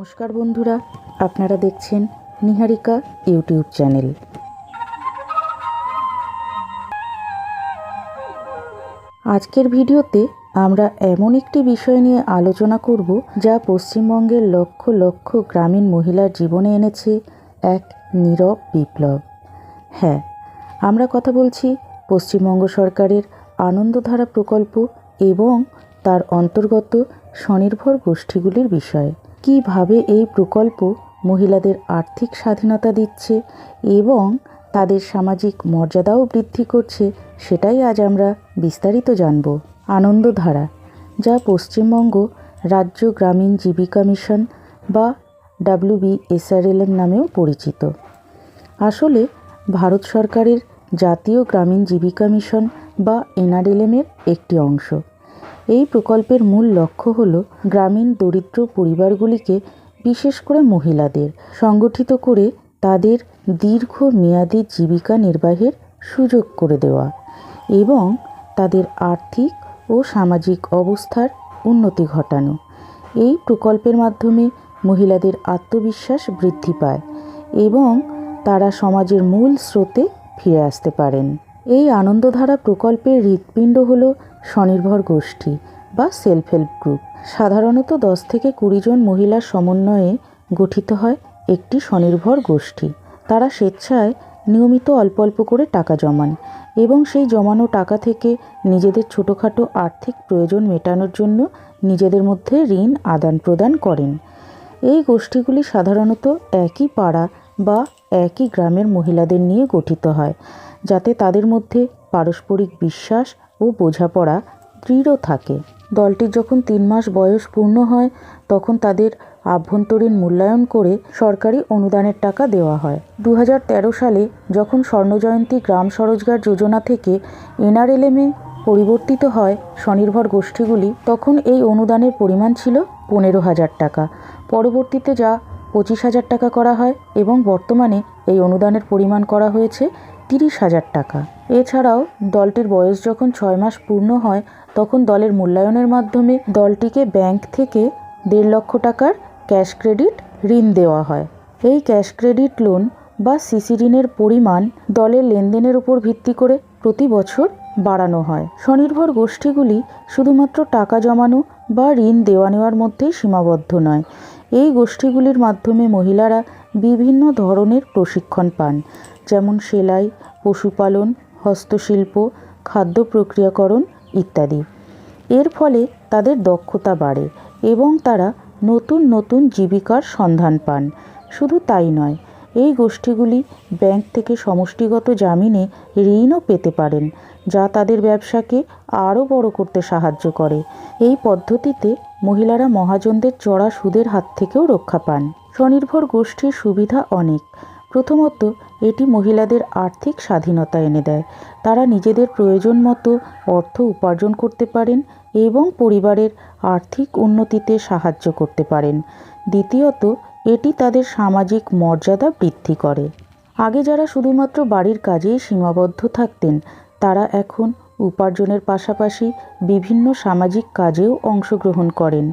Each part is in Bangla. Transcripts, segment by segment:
নমস্কার বন্ধুরা, আপনারা দেখছেন নিহারিকা ইউটিউব চ্যানেল। আজকের ভিডিওতে আমরা এমন একটি বিষয় নিয়ে আলোচনা করব, যা পশ্চিমবঙ্গের লক্ষ লক্ষ গ্রামীণ মহিলার জীবনে এনেছে এক নীরব বিপ্লব। হ্যাঁ আমরা কথা বলছি পশ্চিমবঙ্গ সরকারের আনন্দধারা প্রকল্প এবং তার অন্তর্গত স্বনির্ভর গোষ্ঠীগুলির বিষয়ে। কীভাবে এই প্রকল্প মহিলাদের আর্থিক স্বাধীনতা দিচ্ছে এবং তাদের সামাজিক মর্যাদাও বৃদ্ধি করছে, সেটাই আজ আমরা বিস্তারিত জানব। আনন্দধারা, যা পশ্চিমবঙ্গ রাজ্য গ্রামীণ জীবিকা মিশন বা ডাব্লিউবিএসআরএলএম নামেও পরিচিত। আসলে ভারত সরকারের জাতীয় গ্রামীণ জীবিকা মিশন বা এনআরএলএমের একটি অংশ। এই প্রকল্পের মূল লক্ষ্য হল গ্রামীণ দরিদ্র পরিবারগুলিকে বিশেষ করে মহিলাদের সংগঠিত করে তাদের দীর্ঘ মেয়াদী জীবিকা নির্বাহের সুযোগ করে দেওয়া এবং তাদের আর্থিক ও সামাজিক অবস্থার উন্নতি ঘটানো। এই প্রকল্পের মাধ্যমে মহিলাদের আত্মবিশ্বাস বৃদ্ধি পায় এবং তারা সমাজের মূল স্রোতে ফিরে আসতে পারেন। এই আনন্দধারা প্রকল্পের হৃৎপিণ্ড হল স্বনির্ভর গোষ্ঠী বা সেলফ হেল্প গ্রুপ। সাধারণত দশ থেকে কুড়ি জন মহিলার সমন্বয়ে গঠিত হয় একটি স্বনির্ভর গোষ্ঠী। তারা স্বেচ্ছায় নিয়মিত অল্প অল্প করে টাকা জমান এবং সেই জমানো টাকা থেকে নিজেদের ছোটোখাটো আর্থিক প্রয়োজন মেটানোর জন্য নিজেদের মধ্যে ঋণ আদান প্রদান করেন। এই গোষ্ঠীগুলি সাধারণত একই পাড়া বা একই গ্রামের মহিলাদের নিয়ে গঠিত হয়, যাতে তাদের মধ্যে পারস্পরিক বিশ্বাস ও বোঝাপড়া দৃঢ় থাকে। দলটির যখন তিন মাস বয়স পূর্ণ হয়, তখন তাদের আভ্যন্তরীণ মূল্যায়ন করে সরকারি অনুদানের টাকা দেওয়া হয়। দু হাজার তেরো সালে যখন স্বর্ণজয়ন্তী গ্রাম স্বরোজগার যোজনা থেকে এনআরএলএমে পরিবর্তিত হয় স্বনির্ভর গোষ্ঠীগুলি, তখন এই অনুদানের পরিমাণ ছিল পনেরো হাজার টাকা। পরবর্তীতে যা পঁচিশ হাজার টাকা করা হয় এবং বর্তমানে এই অনুদানের পরিমাণ করা হয়েছে তিরিশ হাজার টাকা। এছাড়াও দলটির বয়স যখন ছয় মাস পূর্ণ হয়, তখন দলের মূল্যায়নের মাধ্যমে দলটিকে ব্যাংক থেকে দেড় লক্ষ টাকার ক্যাশ ক্রেডিট ঋণ দেওয়া হয়। এই ক্যাশ ক্রেডিট লোন বা সিসি ঋণের পরিমাণ দলের লেনদেনের উপর ভিত্তি করে প্রতি বছর বাড়ানো হয়। স্বনির্ভর গোষ্ঠীগুলি শুধুমাত্র টাকা জমানো বা ঋণ দেওয়া নেওয়ার মধ্যেই সীমাবদ্ধ নয়। এই গোষ্ঠীগুলির মাধ্যমে মহিলারা বিভিন্ন ধরনের প্রশিক্ষণ পান। যেমন সেলাই, পশুপালন, হস্তশিল্প, খাদ্য প্রক্রিয়াকরণ ইত্যাদি। এর ফলে তাদের দক্ষতা বাড়ে এবং তারা নতুন নতুন জীবিকার সন্ধান পান। শুধু তাই নয়, এই গোষ্ঠীগুলি ব্যাংক থেকে সমষ্টিগত জামিনে ঋণও পেতে পারেন, যা তাদের ব্যবসাকে আরও বড় করতে সাহায্য করে। এই পদ্ধতিতে মহিলারা মহাজনদের চড়া সুদের হাত থেকেও রক্ষা পান। স্বনির্ভর গোষ্ঠীর সুবিধা অনেক। প্রথমত, এটি মহিলাদের আর্থিক স্বাধীনতা এনে দেয়। তারা নিজেদের প্রয়োজন মতো অর্থ উপার্জন করতে পারেন এবং পরিবারের আর্থিক উন্নতিতে সাহায্য করতে পারেন। দ্বিতীয়ত, এটি তাদের সামাজিক মর্যাদা বৃদ্ধি করে। আগে যারা শুধুমাত্র বাড়ির কাজেই সীমাবদ্ধ থাকতেন, তারা এখন উপার্জনের পাশাপাশি বিভিন্ন সামাজিক কাজেও অংশগ্রহণ করেন।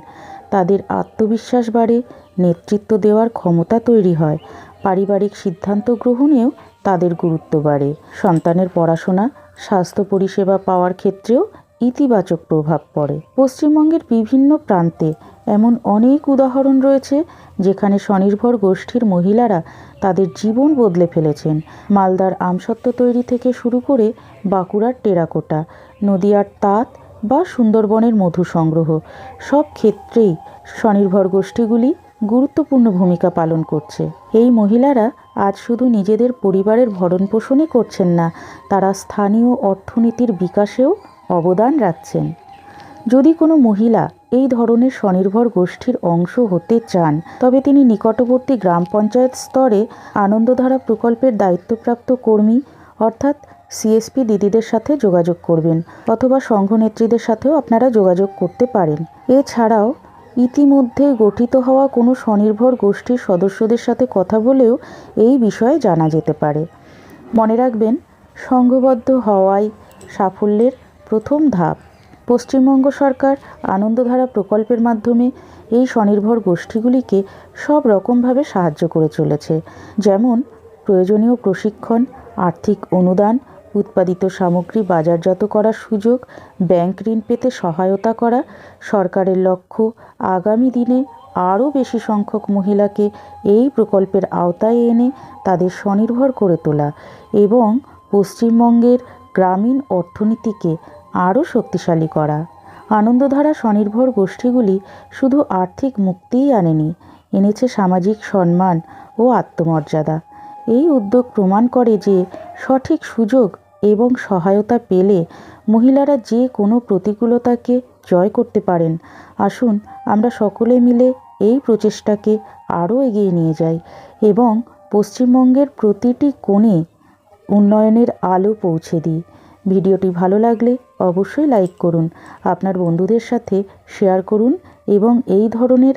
তাদের আত্মবিশ্বাস বাড়ে, নেতৃত্ব দেওয়ার ক্ষমতা তৈরি হয় পারিবারিক সিদ্ধান্ত গ্রহণেও তাদের গুরুত্ব বাড়ে। সন্তানের পড়াশোনা, স্বাস্থ্য পরিষেবা পাওয়ার ক্ষেত্রেও ইতিবাচক প্রভাব পড়ে। পশ্চিমবঙ্গের বিভিন্ন প্রান্তে এমন অনেক উদাহরণ রয়েছে, যেখানে স্বনির্ভর গোষ্ঠীর মহিলারা তাদের জীবন বদলে ফেলেছেন। মালদার আমসত্ত্ব তৈরি থেকে শুরু করে বাঁকুড়ার টেরাকোটা, নদিয়ার তাঁত বা সুন্দরবনের মধু সংগ্রহ, সব ক্ষেত্রেই স্বনির্ভর গোষ্ঠীগুলি গুরুত্বপূর্ণ ভূমিকা পালন করছে। এই মহিলারা আজ শুধু নিজেদের পরিবারের ভরণ পোষণই করছেন না, তারা স্থানীয় অর্থনীতির বিকাশেও অবদান রাখছেন। যদি কোনো মহিলা এই ধরনের স্বনির্ভর গোষ্ঠীর অংশ হতে চান, তবে তিনি নিকটবর্তী গ্রাম পঞ্চায়েত স্তরে আনন্দধারা প্রকল্পের দায়িত্বপ্রাপ্ত কর্মী, অর্থাৎ সিএসপি দিদিদের সাথে যোগাযোগ করবেন, অথবা সংঘ নেত্রীদের সাথেও আপনারা যোগাযোগ করতে পারেন। এছাড়াও ইতিমধ্যে গঠিত হওয়া কোনো স্বনির্ভর গোষ্ঠীর সদস্যদের সাথে কথা বলেও এই বিষয়ে জানা যেতে পারে। মনে রাখবেন সংঘবদ্ধ হওয়াই সাফল্যের প্রথম ধাপ। পশ্চিমবঙ্গ সরকার আনন্দধারা প্রকল্পের মাধ্যমে এই স্বনির্ভর গোষ্ঠীগুলিকে সব রকমভাবে সাহায্য করে চলেছে। যেমন প্রয়োজনীয় প্রশিক্ষণ, আর্থিক অনুদান উৎপাদিত সামগ্রী বাজারজাত করার সুযোগ, ব্যাংক ঋণ পেতে সহায়তা করা, সরকারের লক্ষ্য, আগামী দিনে আরও বেশি সংখ্যক মহিলাকে এই প্রকল্পের আওতায় এনে তাদের স্বনির্ভর করে তোলা এবং পশ্চিমবঙ্গের গ্রামীণ অর্থনীতিকে আরও শক্তিশালী করা। আনন্দধারা স্বনির্ভর গোষ্ঠীগুলি শুধু আর্থিক মুক্তিই আনেনি, এনেছে সামাজিক সম্মান ও আত্মমর্যাদা। এই উদ্যোগ প্রমাণ করে যে সঠিক সুযোগ এবং সহায়তা পেলে মহিলারা যে কোনো প্রতিকূলতাকে জয় করতে পারেন। আসুন, আমরা সকলে মিলে এই প্রচেষ্টাকে আরও এগিয়ে নিয়ে যাই এবং পশ্চিমবঙ্গের প্রতিটি কোণে উন্নয়নের আলো পৌঁছে দিই। ভিডিওটি ভালো লাগলে অবশ্যই লাইক করুন, আপনার বন্ধুদের সাথে শেয়ার করুন এবং এই ধরনের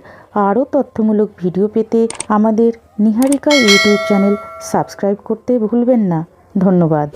আরও তথ্যমূলক ভিডিও পেতে আমাদের নিহারিকা ইউটিউব চ্যানেল সাবস্ক্রাইব করতে ভুলবেন না। ধন্যবাদ।